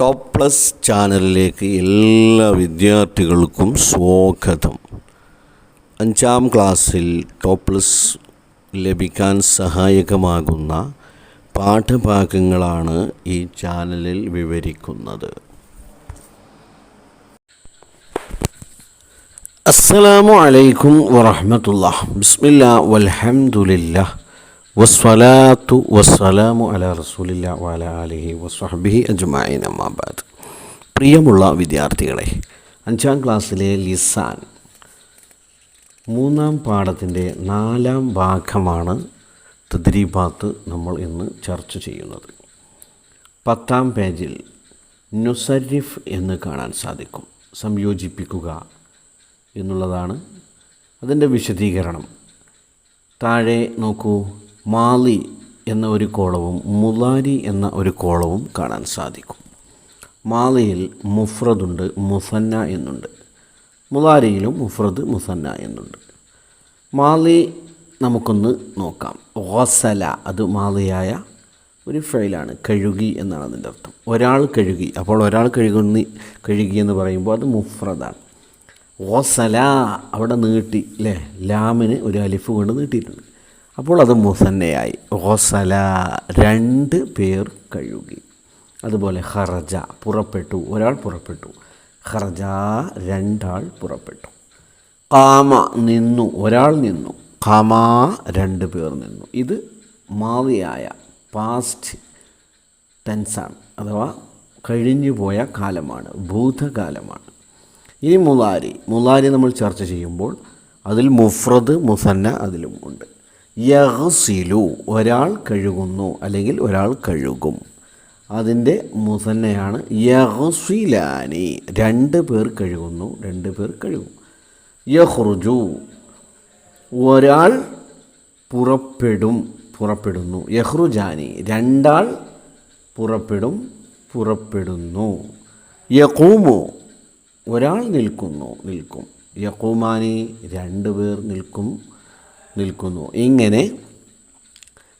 Top plus ചാനലിലേക്ക് എല്ലാ വിദ്യാർത്ഥികൾക്കും സ്വാഗതം. അഞ്ചാം ക്ലാസ്സിൽ ടോപ്പ് പ്ലസ് ലഭിക്കാൻ സഹായകമാകുന്ന പാഠഭാഗങ്ങളാണ് ഈ ചാനലിൽ വിവരിക്കുന്നത്. അസ്സലാമു അലൈക്കും വറഹമത്തുള്ള ബിസ്മില്ല വൽഹംദുലില്ലാ വസ്സലാത്തു വസ്സലാമു അല റസൂലില്ല വാല അലിഹി വസ്വഹബിഹി അജ്മായിൻ അമ്മാബാദ് പ്രിയമുള്ള വിദ്യാർത്ഥികളെ അഞ്ചാം ക്ലാസ്സിലെ ലിസാൻ മൂന്നാം പാഠത്തിന്റെ നാലാം ഭാഗമാണ് തദ്രീബാത്ത് നമ്മൾ ഇന്ന് ചർച്ച ചെയ്യുന്നത്. പത്താം പേജിൽ നുസരിഫ് എന്ന് കാണാൻ സാധിക്കും. സംയോജിപ്പിക്കുക എന്നുള്ളതാണ് അതിന്റെ വിശദീകരണം. താഴെ നോക്കൂ. മാലി എന്ന ഒരു കോളവും മുലാരി എന്ന ഒരു കോളവും കാണാൻ സാധിക്കും. മാലിയിൽ മുഫ്രദുണ്ട് മുസന്ന എന്നുണ്ട്. മുലാരിയിലും മുഫ്രദ് മുസന്ന എന്നുണ്ട്. മാലി നമുക്കൊന്ന് നോക്കാം. ഓസല അത് മാലിയായ ഒരു ഫൈലാണ് കഴുകി എന്നാണ് അതിന്റെ അർത്ഥം. ഒരാൾ കഴുകി അപ്പോൾ ഒരാൾ കഴുകുന്ന കഴുകി എന്ന് പറയുമ്പോൾ അത് മുഫ്രദാണ്. ഓസല അവിടെ നീട്ടി അല്ലേ ലാമിന് ഒരു അലിഫ് കൊണ്ട് നീട്ടിയിട്ടുണ്ട്. അപ്പോൾ അത് മുസന്നയായി. ഹൊസല രണ്ട് പേർ കഴുകി. അതുപോലെ ഹറജ പുറപ്പെട്ടു ഒരാൾ പുറപ്പെട്ടു. ഹറജ രണ്ടാൾ പുറപ്പെട്ടു. കാമ നിന്നു ഒരാൾ നിന്നു. കാമ രണ്ട് പേർ നിന്നു. ഇത് മാവിയായ പാസ്റ്റ് ടെൻസാണ് അഥവാ കഴിഞ്ഞു പോയ കാലമാണ് ഭൂതകാലമാണ്. ഇനി മുലാരി മുലാരി നമ്മൾ ചർച്ച ചെയ്യുമ്പോൾ അതിൽ മുഫ്രദ് മുസന്ന അതിലും ഉണ്ട്. യഹസിലു ഒരാൾ കഴുകുന്നു അല്ലെങ്കിൽ ഒരാൾ കഴുകും. അതിന്റെ മുസന്നയാണ് യഹസിലാനി രണ്ട് പേർ കഴുകുന്നു രണ്ട് പേർ കഴുകും. യഹ്റുജു ഒരാൾ പുറപ്പെടും പുറപ്പെടുന്നു. യഹ്റുജാനി രണ്ടാൾ പുറപ്പെടും പുറപ്പെടുന്നു. യക്കൂമു ഒരാൾ നിൽക്കുന്നു നിൽക്കും. യക്കൂമാനി രണ്ട് പേർ നിൽക്കും. നിൽക്കുന്നു. ഇങ്ങനെ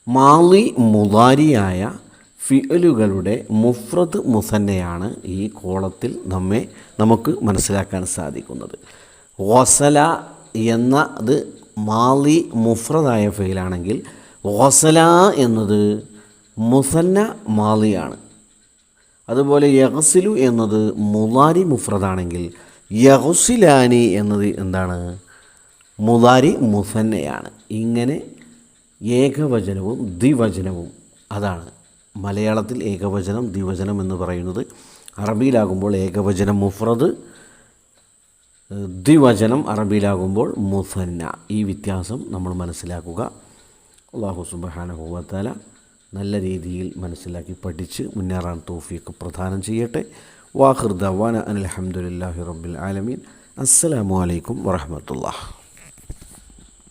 മാളി മുതാരിയായ ഫിയലുകളുടെ മുഫ്രദ് മുസന്നയാണ് ഈ കോളത്തിൽ നമ്മെ നമുക്ക് മനസ്സിലാക്കാൻ സാധിക്കുന്നത്. ഓസല എന്നത് മാളി മുഫ്രദായ ഫെയിലാണെങ്കിൽ ഓസല എന്നത് മുസന്ന മാളിയാണ്. അതുപോലെ യഹസിലു എന്നത് മുലാരി മുഫ്രദാണെങ്കിൽ യഹുസിലാനി എന്നത് എന്താണ്? മുലാരി മുസന്നയാണ്. ഇങ്ങനെ ഏകവചനവും ദ്വിവചനവും അതാണ് മലയാളത്തിൽ ഏകവചനം ദ്വിവചനം എന്ന് പറയുന്നത്. അറബിയിലാകുമ്പോൾ ഏകവചനം മുഫ്രദ് ദ്വിവചനം അറബിയിലാകുമ്പോൾ മുസന്ന. ഈ വ്യത്യാസം നമ്മൾ മനസ്സിലാക്കുക. അള്ളാഹു സുബാനഹുവത്താല നല്ല രീതിയിൽ മനസ്സിലാക്കി പഠിച്ച് മുന്നേറാൻ തോഫിയൊക്കെ പ്രദാനം ചെയ്യട്ടെ. വാഹിർ ദവാന അനിൽഹമുല്ലാഹി റബ്ബിൽ ആലമീൻ. അസ്സലാമു അലൈക്കും വറഹമത്തുള്ള